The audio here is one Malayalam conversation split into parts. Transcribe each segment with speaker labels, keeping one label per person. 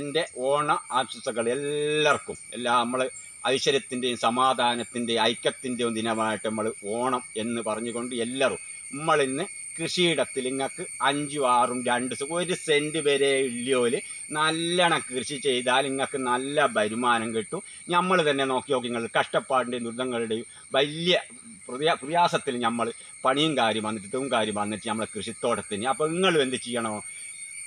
Speaker 1: എന്റെ ഓണ ആശംസകൾ എല്ലാവർക്കും. എല്ലാ നമ്മൾ ഐശ്വര്യത്തിന്റെയും സമാധാനത്തിന്റെയും ഐക്യത്തിന്റെയും ദിനമായിട്ട് നമ്മൾ ഓണം എന്ന് പറഞ്ഞുകൊണ്ട് എല്ലാവരും നമ്മളിന്ന് കൃഷിയിടത്തിൽ നിങ്ങൾക്ക് അഞ്ചും ആറും രണ്ട് ഒരു സെന്റ് വരെ ഇല്ലോൽ നല്ലോണം കൃഷി ചെയ്താൽ നിങ്ങൾക്ക് നല്ല വരുമാനം കിട്ടും. നമ്മൾ തന്നെ നോക്കി നോക്കി നിങ്ങൾ കഷ്ടപ്പാടിന്റെയും ദുരിതങ്ങളുടെയും വലിയ പ്രയാ പ്രയാസത്തിൽ നമ്മൾ പണിയും കാര്യം വന്നിട്ട് ഇതും കാര്യം വന്നിട്ട് നമ്മളെ കൃഷിത്തോട്ടത്തിന്. അപ്പോൾ നിങ്ങൾ എന്ത് ചെയ്യണോ?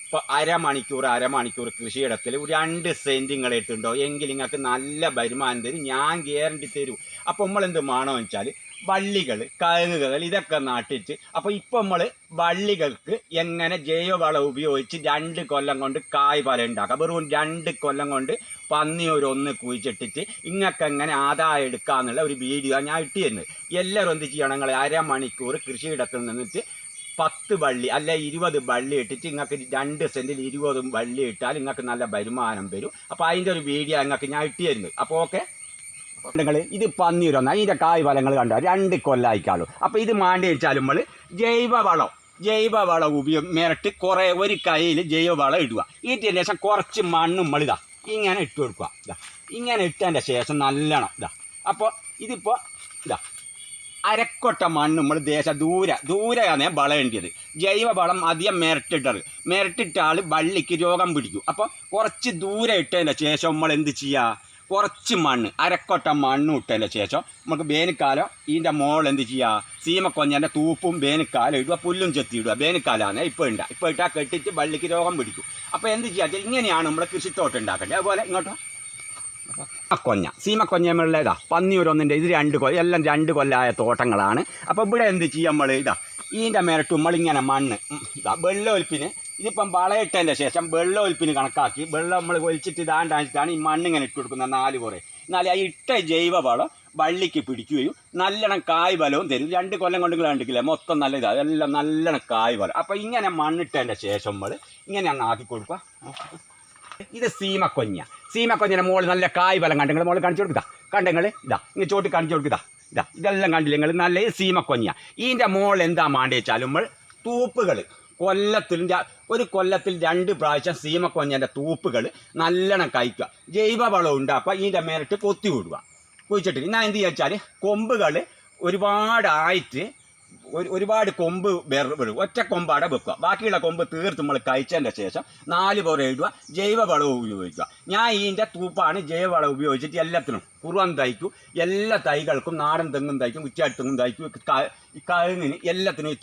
Speaker 1: ഇപ്പോൾ അരമണിക്കൂർ അരമണിക്കൂർ കൃഷിയിടത്തിൽ രണ്ട് സെന്റ് നിങ്ങൾ എടുത്തുണ്ടോ എങ്കിൽ നിങ്ങൾക്ക് നല്ല വരുമാനം തരും ഞാൻ ഗ്യാരണ്ടി തരൂ. അപ്പോൾ നമ്മൾ എന്ത് വേണോ വെച്ചാൽ വള്ളികൾ കഴുകുകൾ ഇതൊക്കെ നട്ടിട്ട് അപ്പോൾ ഇപ്പോൾ നമ്മൾ വള്ളികൾക്ക് എങ്ങനെ ജൈവവളം ഉപയോഗിച്ച് രണ്ട് കൊല്ലം കൊണ്ട് കായ് ഫലം ഉണ്ടാക്കാം. വെറും രണ്ട് കൊല്ലം കൊണ്ട് പന്നി ഒരു ഒന്ന് കുഴിച്ചിട്ടിട്ട് ഇങ്ങക്ക് എങ്ങനെ ആദായം എടുക്കാന്നുള്ള ഒരു വീഡിയോ ഞാൻ ഇട്ടിരുന്നത്. എല്ലാവരും എന്ത് ചെയ്യണം നിങ്ങൾ അരമണിക്കൂർ കൃഷിയിടത്തിൽ നിന്നിട്ട് പത്ത് വള്ളി അല്ലെ ഇരുപത് വള്ളി ഇട്ടിട്ട് നിങ്ങൾക്ക് രണ്ട് സെന്റിൽ ഇരുപതും വള്ളി ഇട്ടാൽ നിങ്ങൾക്ക് നല്ല വരുമാനം വരും. അപ്പോൾ അതിന്റെ ഒരു വീഡിയോ നിങ്ങൾക്ക് ഞാൻ ഇട്ടിരുന്നു അപ്പോൾ ഓക്കെ? നിങ്ങൾ ഇത് പന്നീരൊന്ന്. അതിന്റെ കായ് ഫലങ്ങൾ കണ്ടോ? രണ്ട് കൊല്ലായിക്കാളൂ. അപ്പോൾ ഇത് മാണ്ടി വെച്ചാൽ നമ്മൾ ജൈവവളം ജൈവവളം ഉപയോഗം മിരട്ട് കുറേ ഒരു കൈയിൽ ജൈവവളം ഇടുക. ഇട്ടതിന് ശേഷം കുറച്ച് മണ്ണും മളിതാ ഇങ്ങനെ ഇട്ട് കൊടുക്കുക. ഇതാ ഇങ്ങനെ ഇട്ടതിന്റെ ശേഷം നല്ലോണം ഇതാ. അപ്പോൾ ഇതിപ്പോൾ ഇതാ അരക്കൊട്ട മണ്ണ് നമ്മൾ ദേശ ദൂരെ ദൂരെയാണ് വളേണ്ടത് ജൈവ വളം അധികം മിരട്ടിട്ടത് മിരട്ടിട്ടാൽ വള്ളിക്ക് രോഗം പിടിക്കും. അപ്പോൾ കുറച്ച് ദൂരെ ഇട്ടതിന്റെ ശേഷം നമ്മൾ എന്ത് ചെയ്യുക കുറച്ച് മണ്ണ് അരക്കൊട്ട മണ്ണ് ഇട്ടതിന്റെ ശേഷം നമുക്ക് വേനൽക്കാലം ഇതിന്റെ മോൾ എന്ത് ചെയ്യുക സീമക്കൊഞ്ഞന്റെ തൂപ്പും വേനൽക്കാലം ഇടുക പുല്ലും ചെത്തി ഇടുക വേനൽക്കാലമാണ് ഇപ്പോൾ ഇണ്ട. ഇപ്പോൾ ഇട്ടാൽ കെട്ടിട്ട് വള്ളിക്ക് രോഗം പിടിക്കും. അപ്പോൾ എന്ത് ചെയ്യുക ഇങ്ങനെയാണ് നമ്മൾ കൃഷിത്തോട്ടം ഉണ്ടാക്കേണ്ടത്. അതുപോലെ ഇങ്ങോട്ടോ. കൊഞ്ഞ. സീമക്കൊഞ്ഞമ്മളുടെ ഇതാ പന്നിയൂരൊന്നിന്റെ ഇത് രണ്ട് കൊല്ലം എല്ലാം രണ്ട് കൊല്ലായ തോട്ടങ്ങളാണ്. അപ്പോൾ ഇവിടെ എന്ത് ചെയ്യും നമ്മൾ ഇതാ ഇതിന്റെ മേലട്ട് നമ്മളിങ്ങനെ മണ്ണ് ഇതാ വെള്ളമൊലിപ്പിന്. ഇതിപ്പം വളയിട്ടതിന്റെ ശേഷം വെള്ളമൊലിപ്പിന് കണക്കാക്കി വെള്ളം നമ്മൾ ഒലിച്ചിട്ട് ഇതാണ്ടാച്ചിട്ടാണ് ഈ മണ്ണ് ഇങ്ങനെ ഇട്ട് കൊടുക്കുന്നത് നാല് കുറേ. എന്നാൽ ആ ഇട്ട ജൈവ വളം വള്ളിക്ക് പിടിക്കുകയും നല്ലോണം കായ് ബലവും തരും. രണ്ട് കൊല്ലം കൊണ്ട് കണ്ടിക്കില്ല മൊത്തം നല്ല ഇതാണ് അതെല്ലാം നല്ലോണം കായ് ബലം അപ്പോൾ ഇങ്ങനെ മണ്ണിട്ടതിന്റെ ശേഷം നമ്മൾ ഇങ്ങനെ അങ്ങ് ആക്കി കൊടുക്കുക. ഇത് സീമക്കൊഞ്ഞ സീമക്കൊഞ്ഞിന്റെ മുകളിൽ നല്ല കായ് ബലം കണ്ടെങ്കിൽ മുകളിൽ കാണിച്ചു കൊടുക്കുക കണ്ടെങ്കിൽ ഇതാ ഇങ്ങനെ ചോട്ടി കാണിച്ചു കൊടുക്കുക ഇതാ ഇതെല്ലാം കണ്ടില്ല നിങ്ങൾ നല്ല സീമക്കൊഞ്ഞ ഇതിന്റെ മുകളിൽ എന്താ മാണ്ടി വെച്ചാൽ നമ്മൾ തൂപ്പുകൾ കൊല്ലത്തിൽ ഒരു കൊല്ലത്തിൽ രണ്ട് പ്രാവശ്യം സീമക്കൊഞ്ഞന്റെ തൂപ്പുകൾ നല്ലോണം കഴിക്കുക. ജൈവ വളം ഉണ്ടാക്കുക ഇതിന്റെ മേലിട്ട് കൊത്തി വിടുക. കുഴിച്ചിട്ട് ഞാൻ എന്ത് ചെയ്യാച്ചാൽ കൊമ്പുകൾ ഒരുപാടായിട്ട് ഒരു ഒരുപാട് കൊമ്പ് വരും ഒറ്റ കൊമ്പാടെ വെക്കുക. ബാക്കിയുള്ള കൊമ്പ് തീർത്ത് നമ്മൾ കഴിച്ചതിന്റെ ശേഷം നാല് പുറ ഇടുക. ജൈവ വളം ഉപയോഗിക്കുക. ഞാൻ ഇതിന്റെ തൂപ്പാണ് ജൈവ വളം ഉപയോഗിച്ചിട്ട് എല്ലാത്തിനും കുറുവൻ തയ്ക്കും. എല്ലാ തൈകൾക്കും നാടൻ തെങ്ങും തയ്ക്കും ഉച്ചാടി തെങ്ങും തയ്ക്കും. കഴുങ്ങിന് എല്ലാത്തിനും ഈ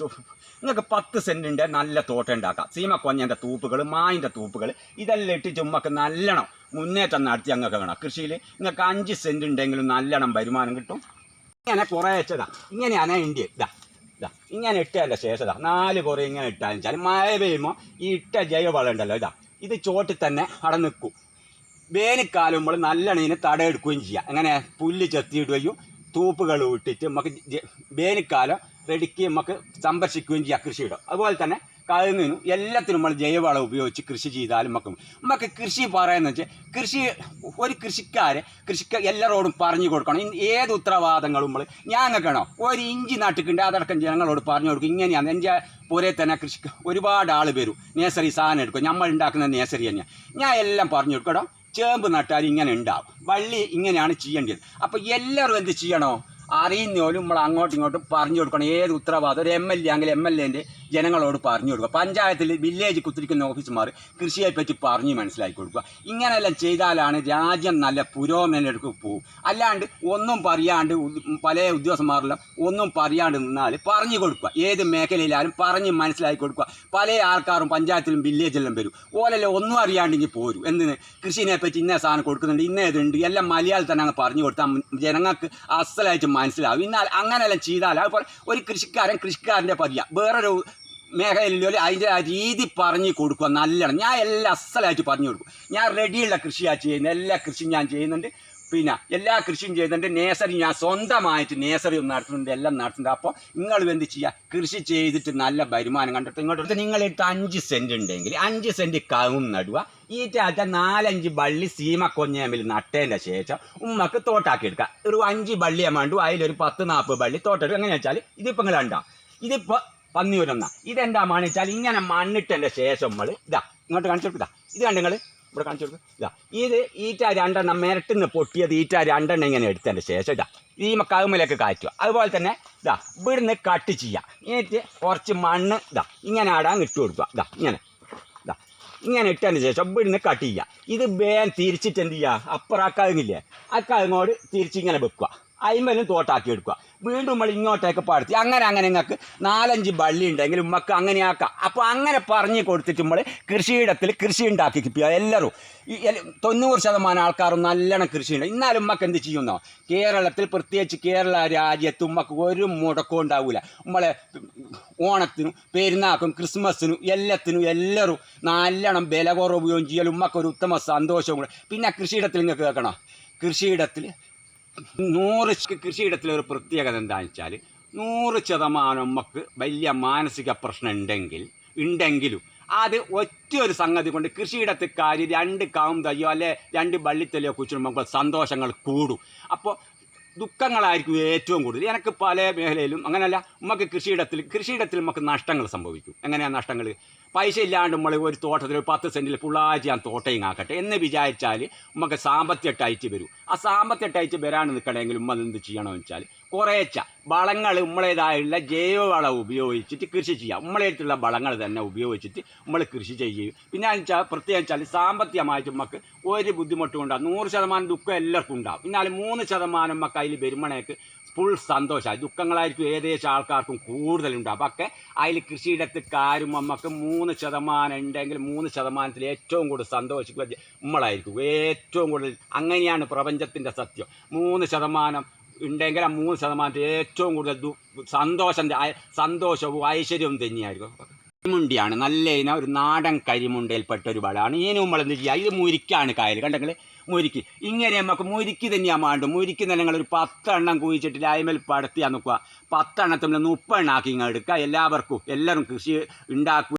Speaker 1: നിങ്ങൾക്ക് പത്ത് സെന്റിന്റെ നല്ല തോട്ടം ഉണ്ടാക്കാം. സീമക്കൊഞ്ഞന്റെ തൂപ്പുകൾ മായിന്റെ തൂപ്പുകൾ ഇതെല്ലാം ഇട്ട് ചുമ്മക്ക് നല്ലോണം മുന്നേറ്റം നടത്തി അങ്ങൊക്കെ വേണം. കൃഷിയിൽ നിങ്ങൾക്ക് അഞ്ച് സെന്റ് ഉണ്ടെങ്കിലും നല്ലോണം വരുമാനം കിട്ടും. ഇങ്ങനെ കുറേ വെച്ചതാ ഇങ്ങനെയാണ് ഇന്ത്യ ഇതാ. ഇങ്ങനെ ഇട്ടതിന്റെ ശേഷം നാല് കുറേ ഇങ്ങനെ ഇട്ടാന്ന് വെച്ചാൽ മഴ പെയ്യുമ്പോൾ ഈ ഇട്ട ജൈവവളം ഉണ്ടല്ലോ ഇതാ ഇത് ചോട്ടിൽ തന്നെ അവിടെ നിൽക്കും. നമ്മൾ നല്ലോണം ഇതിനെ തടയെടുക്കുകയും ചെയ്യാം. അങ്ങനെ പുല്ല് ചെത്തിയിടുകയും തൂപ്പുകൾ ഇട്ടിട്ട് നമുക്ക് വേനൽക്കാലം റെഡിക്ക് നമുക്ക് സംരക്ഷിക്കുകയും ചെയ്യാം കൃഷിയിടം. അതുപോലെ തന്നെ കഴുങ്ങിനും എല്ലാത്തിനും നമ്മൾ ജൈവവളം ഉപയോഗിച്ച് കൃഷി ചെയ്താലും നമുക്ക് നമുക്ക് കൃഷി പറയുന്നത് വെച്ചാൽ കൃഷി ഒരു കൃഷിക്കാരെ കൃഷിക്ക എല്ലാവരോടും പറഞ്ഞു കൊടുക്കണം. ഏത് ഉത്തരവാദങ്ങളും നമ്മൾ ഞാൻ ഞങ്ങൾക്കാണോ ഒരു ഇഞ്ചി നട്ടിട്ടുണ്ട് അതടക്കം ജനങ്ങളോട് പറഞ്ഞു കൊടുക്കും. ഇങ്ങനെയാണ്. എന്റെ പുരേ തന്നെ കൃഷി ഒരുപാട് ആൾ വരും. നേഴ്സറി സാധനം എടുക്കും. നമ്മൾ ഉണ്ടാക്കുന്ന നേഴ്സറി തന്നെയാണ് ഞാൻ എല്ലാം പറഞ്ഞു കൊടുക്കണം ചേമ്പ് നട്ടാൽ ഇങ്ങനെ ഉണ്ടാവും. വള്ളി ഇങ്ങനെയാണ് ചെയ്യേണ്ടത്. അപ്പോൾ എല്ലാവരും എന്ത് ചെയ്യണോ? അറിയുന്നോലും നമ്മൾ അങ്ങോട്ടും ഇങ്ങോട്ടും പറഞ്ഞു കൊടുക്കണം. ഏത് ഉത്തരവാദിത്തം? ഒരു എം എൽ എ ആണെങ്കിൽ എം എൽ എന്റെ ജനങ്ങളോട് പറഞ്ഞു കൊടുക്കുക. പഞ്ചായത്തിൽ വില്ലേജ് കുത്തിരിക്കുന്ന ഓഫീസർമാർ കൃഷിയെ പറ്റി പറഞ്ഞ് മനസ്സിലാക്കി കൊടുക്കുക. ഇങ്ങനെയെല്ലാം ചെയ്താലാണ് രാജ്യം നല്ല പുരോഗമനത്തിലേക്ക് പോകും. അല്ലാണ്ട് ഒന്നും പറയാണ്ട് പല ഉദ്യോഗസ്ഥന്മാരെല്ലാം ഒന്നും പറയാണ്ട് നിന്നാൽ പറഞ്ഞു കൊടുക്കുക. ഏത് മേഖലയിലായാലും പറഞ്ഞ് മനസ്സിലാക്കി കൊടുക്കുക. പല ആൾക്കാരും പഞ്ചായത്തിലും വില്ലേജിലും വരും. ഓലെല്ലാം ഒന്നും അറിയാണ്ടെങ്കിൽ പോരും. എന്തിന്? കൃഷിനെ പറ്റി ഇന്ന സാധനം കൊടുക്കുന്നുണ്ട് ഇന്ന ഇതുണ്ട് എല്ലാം മലയാളം തന്നെ അങ്ങ് പറഞ്ഞു കൊടുത്താൽ ജനങ്ങൾക്ക് അസലായിട്ട് മനസ്സിലാവും. എന്നാൽ അങ്ങനെയെല്ലാം ചെയ്താൽ അതുപോലെ ഒരു കൃഷിക്കാരൻ കൃഷിക്കാരന്റെ പതിയാണ് വേറൊരു മേഖലയിൽ അതിന്റെ ആ രീതി പറഞ്ഞു കൊടുക്കുക നല്ലോണം ഞാൻ എല്ലാം അസലായിട്ട് പറഞ്ഞു കൊടുക്കും. ഞാൻ റെഡിയുള്ള കൃഷിയാണ് ചെയ്യുന്നത്. എല്ലാ കൃഷിയും ഞാൻ ചെയ്യുന്നുണ്ട്. പിന്നെ എല്ലാ കൃഷിയും ചെയ്യുന്നുണ്ട്. നേസറി ഞാൻ സ്വന്തമായിട്ട് നേസറി ഒന്ന് നടത്തുന്നുണ്ട്. എല്ലാം നടത്തുന്നുണ്ട്. അപ്പോൾ നിങ്ങൾ എന്ത് ചെയ്യുക? കൃഷി ചെയ്തിട്ട് നല്ല വരുമാനം കണ്ടിട്ട് ഇങ്ങോട്ട് നിങ്ങളെടുത്ത് അഞ്ച് സെന്റ് ഉണ്ടെങ്കിൽ അഞ്ച് സെന്റ് കവും നടുക. ഈ ടാറ്റ നാലഞ്ച് ബള്ളി സീമ കൊഞ്ഞാമിൽ നട്ടതിന്റെ ശേഷം ഉമ്മക്ക് തോട്ടാക്കി എടുക്കുക. ഒരു അഞ്ച് ബള്ളി എമാണ്ടു അതിലൊരു പത്ത് നാൽപ്പത് ബള്ളി തോട്ടെടുക്കുക എങ്ങനെയാണെന്ന് വെച്ചാൽ ഇതിപ്പോൾ നിങ്ങൾ ഉണ്ടാകും ഇതിപ്പോൾ പന്നിയൂരെന്ന ഇതെന്താ മണിച്ചാൽ ഇങ്ങനെ മണ്ണിട്ടതിന്റെ ശേഷം നമ്മൾ ഇതാ ഇങ്ങോട്ട് കാണിച്ചു കൊടുക്കുക ഇത്. കണ്ടു നിങ്ങൾ ഇവിടെ കാണിച്ചു കൊടുക്കും. ഇതാ ഇത് ഈറ്റ രണ്ടെണ്ണം മിരട്ടിന്ന് പൊട്ടിയത് ഈറ്റ രണ്ടെണ്ണം ഇങ്ങനെ എടുത്തതിന്റെ ശേഷം ഇതാ ഈ കവുമലൊക്കെ കാറ്റുക. അതുപോലെ തന്നെ ഇതാ ഇവിടുന്ന് കട്ട് ചെയ്യുക. എന്നിട്ട് കുറച്ച് മണ്ണ് ഇതാ ഇങ്ങനെ ആടാൻ ഇട്ട് കൊടുക്കുക. ഇതാ ഇങ്ങനെ. ഇതാ ഇങ്ങനെ ഇട്ടതിന് ശേഷം ഇവിടുന്ന് കട്ട് ചെയ്യുക. ഇത് വേഗം തിരിച്ചിട്ട് എന്ത് ചെയ്യുക? അപ്പുറം ആ കഴുങ്ങില്ലേ ആ കഴുങ്ങോട് തിരിച്ചിങ്ങനെ വെക്കുക. അയിമ്പലും തോട്ടാക്കി എടുക്കുക. വീണ്ടും നമ്മൾ ഇങ്ങോട്ടേക്ക് പടുത്തി. അങ്ങനെ അങ്ങനെ നിങ്ങൾക്ക് നാലഞ്ച് ബള്ളി ഉണ്ടെങ്കിൽ ഉമ്മക്ക് അങ്ങനെ ആക്കാം. അപ്പോൾ അങ്ങനെ പറഞ്ഞ് കൊടുത്തിട്ട് നമ്മൾ കൃഷിയിടത്തിൽ കൃഷി ഉണ്ടാക്കി എല്ലാവരും. ഈ തൊണ്ണൂറ് ശതമാനം ആൾക്കാരും നല്ലോണം കൃഷിയുണ്ട് എന്നാലും ഉമ്മക്ക് എന്ത് ചെയ്യുന്നോ? കേരളത്തിൽ പ്രത്യേകിച്ച് കേരള രാജ്യത്ത് ഉമ്മക്ക് ഒരു മുടക്കവും ഉണ്ടാവില്ല നമ്മളെ ഓണത്തിനും പെരുന്നാക്കും ക്രിസ്മസിനും എല്ലാത്തിനും എല്ലാവരും നല്ലോണം വില കുറവ് ഉപയോഗം ചെയ്യലും. ഉമ്മക്ക് ഒരു ഉത്തമ സന്തോഷവും കൂടെ. പിന്നെ കൃഷിയിടത്തിൽ നിങ്ങൾക്ക് കേൾക്കണം? കൃഷിയിടത്തിൽ നൂറ് കൃഷിയിടത്തിൽ ഒരു പ്രത്യേകത എന്താണെന്ന് വെച്ചാൽ നൂറ് ശതമാനം നമുക്ക് വലിയ മാനസിക പ്രശ്നം ഉണ്ടെങ്കിൽ ഉണ്ടെങ്കിലും അത് ഒറ്റ ഒരു സംഗതി കൊണ്ട് കൃഷിയിടത്ത് കാര്യം രണ്ട് കാവും തയ്യോ അല്ലെ രണ്ട് വള്ളിത്തലയോ കുറിച്ച് നമുക്ക് സന്തോഷങ്ങൾ കൂടും. അപ്പോൾ ദുഃഖങ്ങളായിരിക്കും ഏറ്റവും കൂടുതൽ. എനിക്ക് പല മേഖലയിലും അങ്ങനെയല്ല നമുക്ക് കൃഷിയിടത്തിൽ കൃഷിയിടത്തിൽ നമുക്ക് നഷ്ടങ്ങൾ സംഭവിക്കും. എങ്ങനെയാണ് നഷ്ടങ്ങൾ പൈസ ഇല്ലാണ്ട് നമ്മൾ ഒരു തോട്ടത്തിൽ ഒരു പത്ത് സെന്റിൽ ഫുള്ളായിട്ട് ഞാൻ തോട്ടയും ആക്കട്ടെ എന്ന് വിചാരിച്ചാൽ നമുക്ക് സാമ്പത്തിക ടൈറ്റ് വരും. ആ സാമ്പത്തിക ടൈറ്റ് വരാണ്ട് നിൽക്കണമെങ്കിൽ ഉമ്മ എന്ത് ചെയ്യണമെന്ന് വെച്ചാൽ കുറേച്ച വളങ്ങൾ നമ്മളേതായുള്ള ജൈവവളം ഉപയോഗിച്ചിട്ട് കൃഷി ചെയ്യാം. നമ്മളേടുത്തുള്ള വളങ്ങൾ തന്നെ ഉപയോഗിച്ചിട്ട് നമ്മൾ കൃഷി ചെയ്യുകയും പിന്നെ വെച്ചാൽ പ്രത്യേകം വെച്ചാൽ സാമ്പത്തികമായിട്ട് നമുക്ക് ഒരു ബുദ്ധിമുട്ടും ഉണ്ടാകും നൂറ് ശതമാനം ദുഃഖം എല്ലാവർക്കും ഉണ്ടാകും എന്നാൽ മൂന്ന് ശതമാനം നമുക്ക് അതിൽ വരുമ്പോഴേക്ക് ഫുൾ സന്തോഷമായി ദുഃഖങ്ങളായിരിക്കും ഏകദേശം ആൾക്കാർക്കും കൂടുതലുണ്ടാവും അപ്പം ഒക്കെ അതിൽ കൃഷിയിടത്ത് കാരും നമുക്ക് മൂന്ന് ശതമാനം ഉണ്ടെങ്കിൽ മൂന്ന് ശതമാനത്തിൽ ഏറ്റവും കൂടുതൽ സന്തോഷിക്കുക നമ്മളായിരിക്കും. ഏറ്റവും കൂടുതൽ അങ്ങനെയാണ് പ്രപഞ്ചത്തിന്റെ സത്യം. മൂന്ന് ശതമാനം ഉണ്ടെങ്കിൽ ആ മൂന്ന് ശതമാനത്തിൽ ഏറ്റവും കൂടുതൽ സന്തോഷം സന്തോഷവും ഐശ്വര്യവും തന്നെയായിരിക്കും. കരിമുണ്ടിയാണ്. നല്ല ഇന ഒരു നാടൻ കരിമുണ്ടയിൽപ്പെട്ട ഒരു വളമാണ് ഇതിന് നമ്മൾ എന്ത് ചെയ്യുക ഇത് മുരിക്കാണ് കായൽ. കണ്ടെങ്കിൽ മുരിക്ക്. ഇങ്ങനെ നമുക്ക് മുരിക്ക് തന്നെയാണ് മാണ്ടും. മുരിക്ക് തന്നെ നിങ്ങൾ ഒരു പത്തെണ്ണം കുഴിച്ചിട്ട് ലായ്മൽ പടത്തിയാൽ നോക്കുക പത്തെണ്ണത്തിൽ മുപ്പതെണ്ണാക്കി ഇങ്ങനെ ഇങ്ങ് എടുക്കുക. എല്ലാവർക്കും എല്ലാവരും കൃഷി ഉണ്ടാക്കുക.